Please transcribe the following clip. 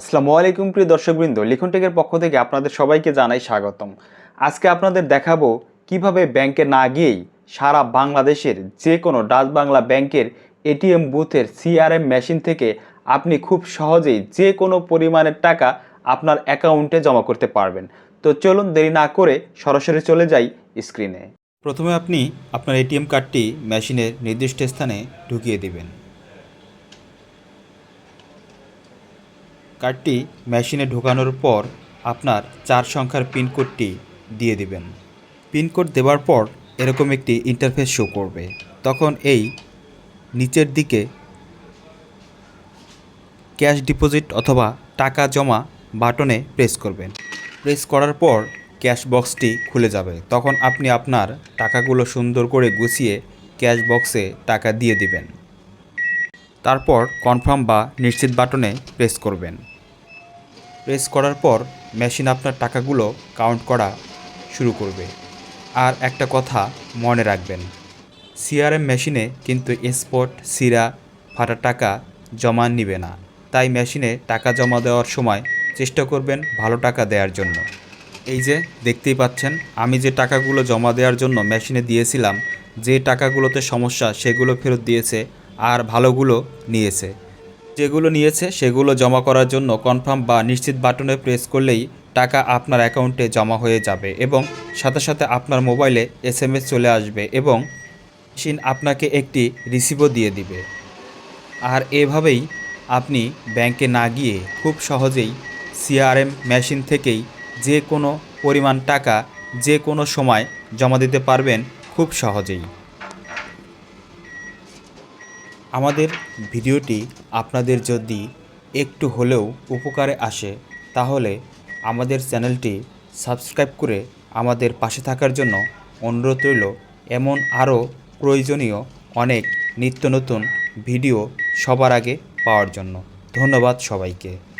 আসসালামু আলাইকুম প্রিয় দর্শকবৃন্দ, লিখন টেকের পক্ষ থেকে আপনাদের সবাইকে জানাই স্বাগতম। আজকে আপনাদের দেখাবো কীভাবে ব্যাংকে না গিয়েই সারা বাংলাদেশের যে কোনো ডাচ বাংলা ব্যাংকের এটিএম বুথের সিআরএম মেশিন থেকে আপনি খুব সহজেই যে কোনো পরিমাণের টাকা আপনার অ্যাকাউন্টে জমা করতে পারবেন। তো চলুন দেরি না করে সরাসরি চলে যাই স্ক্রিনে। প্রথমে আপনি আপনার এটিএম কার্ডটি মেশিনের নির্দিষ্ট স্থানে ঢুকিয়ে দিবেন। কার্ডটি মেশিনে ঢোকানোর পর আপনার চার সংখ্যার পিনকোডটি দিয়ে দিবেন। পিনকোড দেওয়ার পর এরকম একটি ইন্টারফেস শো করবে। তখন এই নিচের দিকে ক্যাশ ডিপোজিট অথবা টাকা জমা বাটনে প্রেস করবেন। প্রেস করার পর ক্যাশ বক্সটি খুলে যাবে। তখন আপনি আপনার টাকাগুলো সুন্দর করে গুছিয়ে ক্যাশ বক্সে টাকা দিয়ে দিবেন। তারপর কনফার্ম বা নিশ্চিত বাটনে প্রেস করবেন। প্রেস করার পর মেশিন আপনার টাকাগুলো কাউন্ট করা শুরু করবে। আর একটা কথা মনে রাখবেন, সিআরএম মেশিনে কিন্তু স্পট সিরা ফাটা টাকা জমা নিবে না। তাই মেশিনে টাকা জমা দেওয়ার সময় চেষ্টা করবেন ভালো টাকা দেওয়ার জন্য। এই যে দেখতেই পাচ্ছেন, আমি যে টাকাগুলো জমা দেওয়ার জন্য মেশিনে দিয়েছিলাম, যে টাকাগুলোতে সমস্যা সেগুলো ফেরত দিয়েছে আর ভালোগুলো নিয়েছে। যেগুলো নিয়েছে সেগুলো জমা করার জন্য কনফার্ম বা নিশ্চিত বাটনে প্রেস করলেই টাকা আপনার অ্যাকাউন্টে জমা হয়ে যাবে এবং সাথে সাথে আপনার মোবাইলে এস চলে আসবে এবং মেশিন আপনাকে একটি রিসিভও দিয়ে দিবে। আর এভাবেই আপনি ব্যাংকে না গিয়ে খুব সহজেই সিআরএম মেশিন থেকেই যে কোনো পরিমাণ টাকা যে কোনো সময় জমা দিতে পারবেন খুব সহজেই। আমাদের ভিডিওটি আপনাদের যদি একটু হলেও উপকারে আসে, তাহলে আমাদের চ্যানেলটি সাবস্ক্রাইব করে আমাদের পাশে থাকার জন্য অনুরোধ রইল। এমন আরও প্রয়োজনীয় অনেক নিত্য নতুন ভিডিও সবার আগে পাওয়ার জন্য। ধন্যবাদ সবাইকে।